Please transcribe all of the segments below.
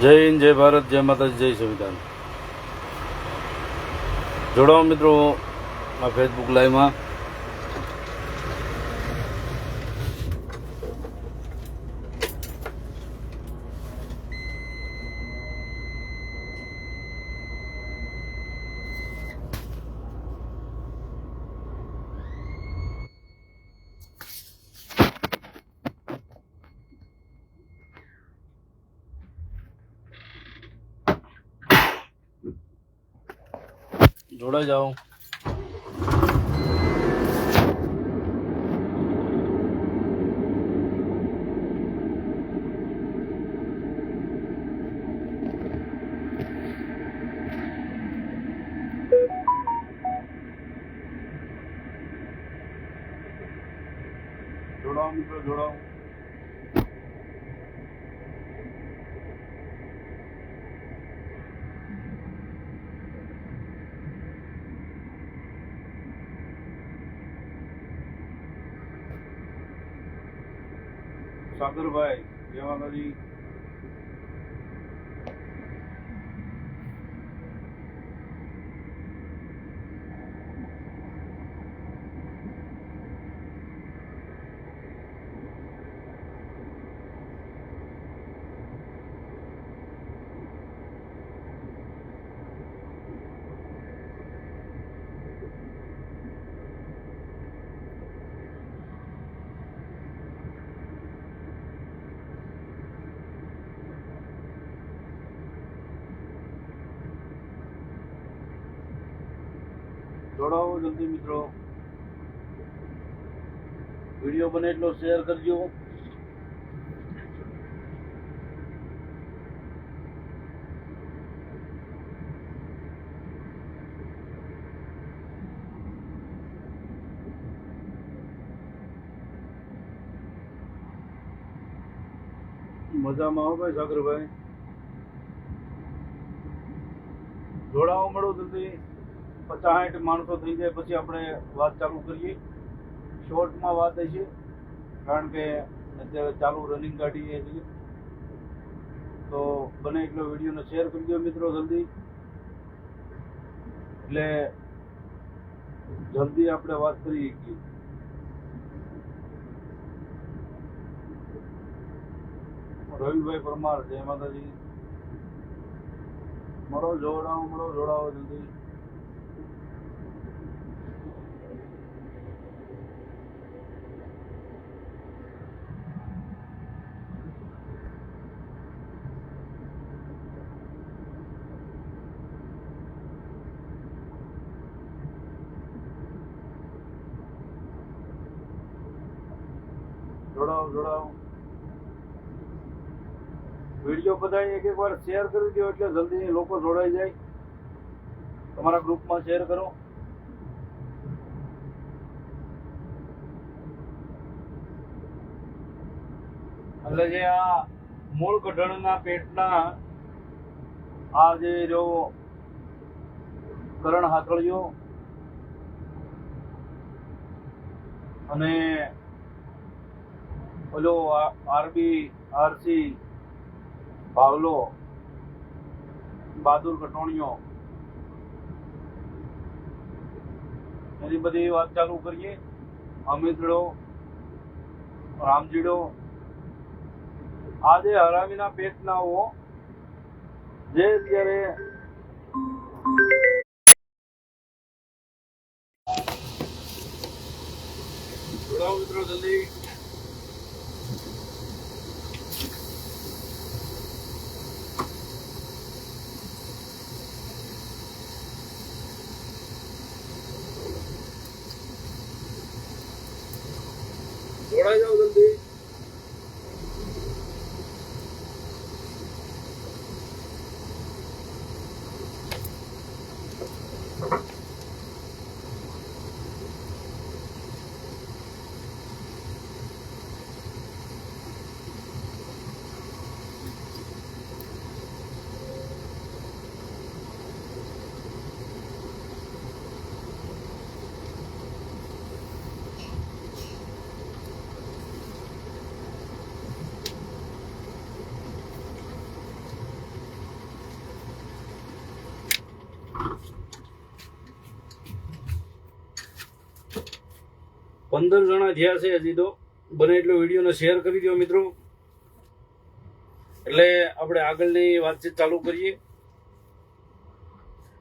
જય હિન્દ જય ભારત જય માતાજી જય સંવિધાન. જોડાઓ મિત્રો આ ફેસબુક લાઈવમાં જોડાઈ જાઓ જોડાઓ મિત્રો જોડાઓ સાગરભાઈ જય માતાજી જોડાઓ જલ્દી મિત્રો. વીડિયો બને એટલો શેર કરજો. મજામાં આવો ભાઈ, સાગરભાઈ? જોડાવો મળો જલ્દી. પચાસ માણસો થઈ જાય પછી આપણે વાત ચાલુ કરીએ. શોર્ટમાં વાત છે કારણ કે અત્યારે ચાલુ રનિંગ કાઢીએ છીએ તો બને એટલો વિડીયોને શેર કરી દો મિત્રો જલ્દી. એટલે જલ્દી આપણે વાત કરી શકીએ. રવિભાઈ પરમાર, જય માતાજી. મળો જોડાવો મળો જોડાવો જલ્દી. જોડાવો જોડાવો વીડિયો બધા એક એક વાર શેર કરી દો એટલે જલ્દી લોકો જોડાઈ જાય. તમારા ગ્રુપમાં શેર કરો. એટલે જે આ મૂળ ગઢણના પેટના આ જે રહ્યો કરણ હાથળિયો અને ઓલો આરબી, આરસી ભાવલો બહાદુર કટોણીઓ એની બધી વાત ચાલુ કરીએ. અમિતડો રામજીડો. આજે હરામીના પેટનાઓ જે અત્યારે જોડાઓ મિત્રો જલ્દી જોડાઈ જાઓ જલ્દી પંદર જણા થયા છે હજી તો. બને એટલો વિડીયોને શેર કરી દો મિત્રો. એટલે આપણે આગળની વાતચીત ચાલુ કરીએ.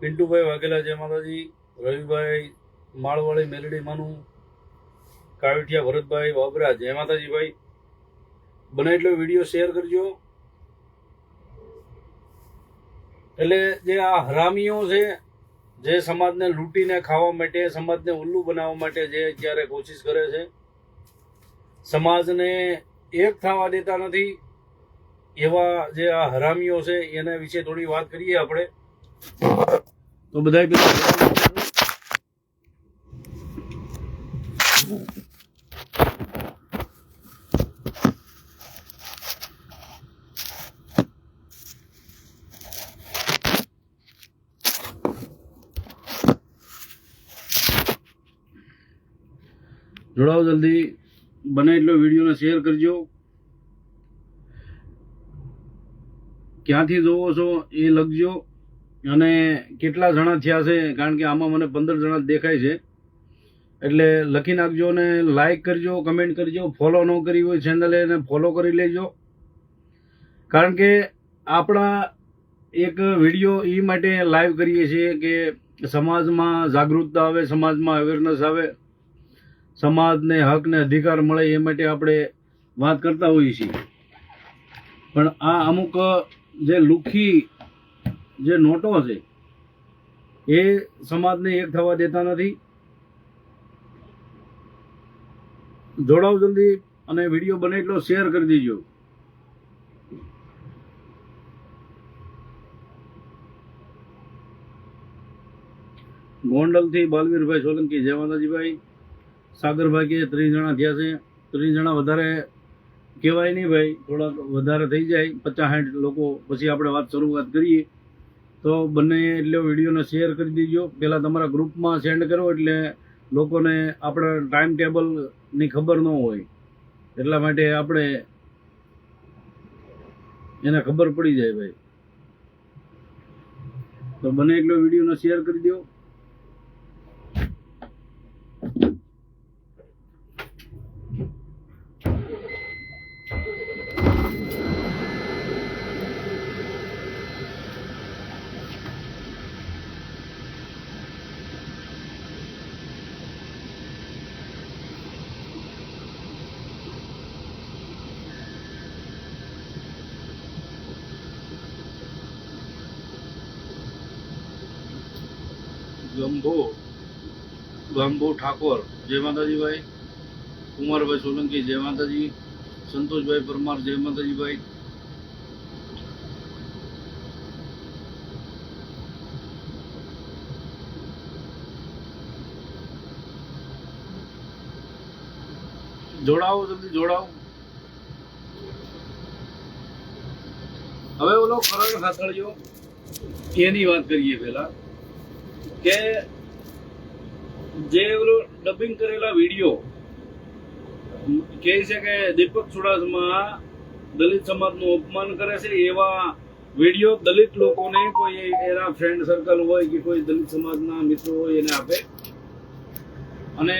પિન્ટુભાઈ વાઘેલા જય માતાજી, રવિભાઈ માળવાળી મેલડીમાંનું કાવઠિયા ભરતભાઈ બાબરા જય માતાજી ભાઈ. બને એટલો વીડિયો શેર કરજો. એટલે જે આ હરામીઓ છે જે સમાજને લૂંટીને ખાવા માટે, સમાજને ઉલ્લુ બનાવવા માટે જે અત્યારે કોશિશ કરે છે, સમાજને એક થવા દેતા નથી. એવા જે આ હરામીઓ છે, એના વિશે થોડી વાત કરીએ આપણે. તો બધા જોડાઓ જલ્દી. બને એટલો વિડીયોને શેર કરજો. ક્યાંથી જોવો છો એ લખજો. અને કેટલા જણા થયા છે? કારણ કે આમાં મને પંદર જણા દેખાય છે. એટલે લખી નાખજો અને લાઇક કરજો કમેન્ટ કરજો ફોલો ન કરી હોય ચેનલે એને ફોલો કરી લેજો. કારણ કે આપણા એક વીડિયો એ માટે લાઈવ કરીએ છીએ કે સમાજમાં જાગૃતતા આવે, સમાજમાં અવેરનેસ આવે. સમાજને હક ને અધિકાર મળે એ માટે આપણે વાત કરતા હોઈએ છીએ. પણ આ અમુક, જે લુખી, જે નોટો છે, એ સમાજને એક થવા દેતા નથી. જોડાવ જલ્દી અને વીડિયો બને એટલો શેર કરી દેજો. ગોંડલથી બાલવીરભાઈ સોલંકી. જય માતાજીભાઈ સાગરભાઈ કે ત્રીસ જણા થયા છે. ત્રીસ જણા વધારે કહેવાય નહીં ભાઈ, થોડાક વધારે થઈ જાય, પચાસ સાઠ લોકો પછી આપણે વાત શરૂઆત કરીએ. તો બંને એટલે વિડીયોને શેર કરી દેજો. પહેલાં તમારા ગ્રુપમાં સેન્ડ કરો એટલે લોકોને આપણા ટાઈમ ટેબલની ખબર ન હોય. એટલા માટે આપણે એને ખબર પડી જાય ભાઈ. તો બને એટલો વિડીયોને શેર કરી દો. ગંભો ગંભો ઠાકોર, જય માતાજીભાઈ, કુમારભાઈ સોલંકી, જય માતાજી, સંતોષભાઈ પરમાર, જય માતાજી ભાઈ જોડાવો જલ્દી, જોડાવો. હવે ઓલો કરણ ખાતળિયો એની વાત કરીએ પેલા કે જે ડબિંગ કરેલા વીડિયો કહે છે કે દીપક ચુડાસમા દલિત સમાજનું અપમાન કરે છે, એવા વીડિયો દલિત લોકોને કોઈ એના ફ્રેન્ડ સર્કલ હોય કે કોઈ દલિત સમાજના મિત્રો હોય એને આપે. અને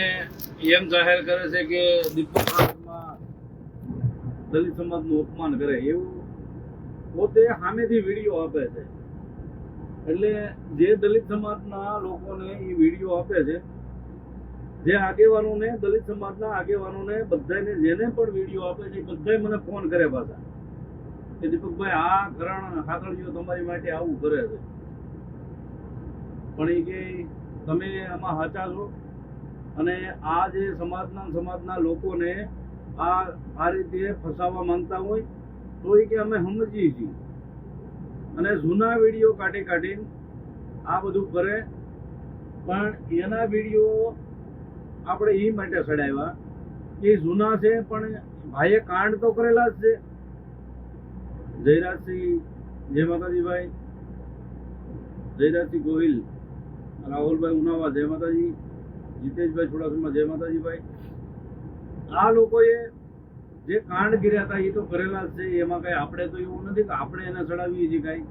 એમ જાહેર કરે છે કે દીપક ચુડાસમા દલિત સમાજનું અપમાન કરે. એવું પોતે સામેથી વીડિયો આપે છે. એટલે જે દલિત સમાજના લોકોને એ વીડિયો આપે છે, જે આગેવાનોને, દલિત સમાજના આગેવાનોને બધાને જેને પણ વીડિયો આપે છે બધાય મને ફોન કરે પાછા કે દીપકભાઈ, આ કરણ ખાતળીઓ તમારી માટે આવું કરે છે. પણ એ કે તમે આમાં સાચા છો અને આ જે સમાજના સમાજના લોકોને આ આ રીતે ફસાવવા માંગતા હોય તો એ કે અમે સમજીએ છીએ. અને જૂના વીડિયો કાઢી કાઢીને આ બધું કરે. પણ એના વીડિયો આપણે એ માટે ચડાવ્યા એ જૂના છે, પણ ભાઈએ કાંડ તો કરેલા જ છે. જયરાજસિંહ, જય માતાજીભાઈ, જયરાજસિંહ ગોહિલ, રાહુલભાઈ ઉનાવા, જય માતાજી, જીતેશભાઈ ચુડાસમા જય માતાજીભાઈ. આ લોકોએ જે કાંડ કર્યા હતા એ તો કરેલા છે, એમાં કઈ આપણે તો એવું નથી કે આપણે એને ચડાવીએ છીએ કઈ.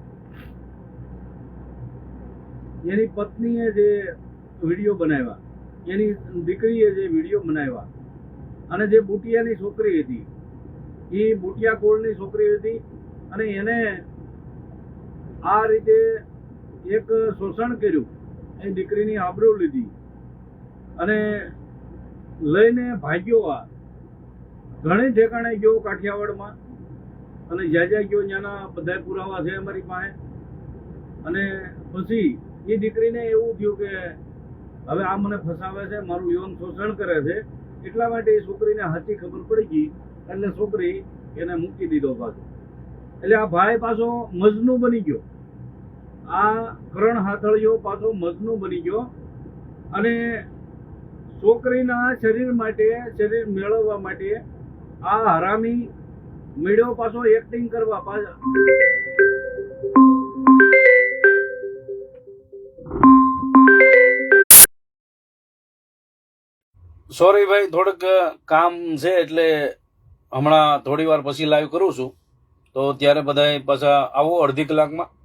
એની પત્નીએ જે વીડિયો બનાવ્યા, એની દીકરીએ જે વીડિયો બનાવ્યા, અને જે બુટિયાની છોકરી હતી, એ બુટિયા કોળની છોકરી હતી, અને એને આ રીતે એક શોષણ કર્યું, એ દીકરીની આબરૂ લીધી, અને લઈને ભાગ્યો આ. ઘણી ઠેકાણે ગયો કાઠિયાવાડમાં. અને જ્યાં જ્યાં ગયો ત્યાંના બધા પુરાવા છે અમારી પાસે. અને પછી એ દીકરીને એવું થયું કે હવે આ મને ફસાવે છે, મારું યૌન શોષણ કરે છે. એટલા માટે એ છોકરીને સાચી ખબર પડી ગઈ એટલે છોકરી એને મૂકી દીધો પાછો. એટલે આ ભાઈ પાછો મજનુ બની ગયો. આ કરણ હાથળીઓ પાછો મજનુ બની ગયો. અને છોકરીના શરીર માટે, શરીર મેળવવા માટે આ હરામી મેળ્યો પાછો એક્ટિંગ કરવા પાછા. સોરી ભાઈ, થોડુંક કામ છે એટલે હમણાં થોડી વાર પછી લાઈવ કરું છું. તો ત્યારે બધા પાછા આવો અડધી કલાકમાં.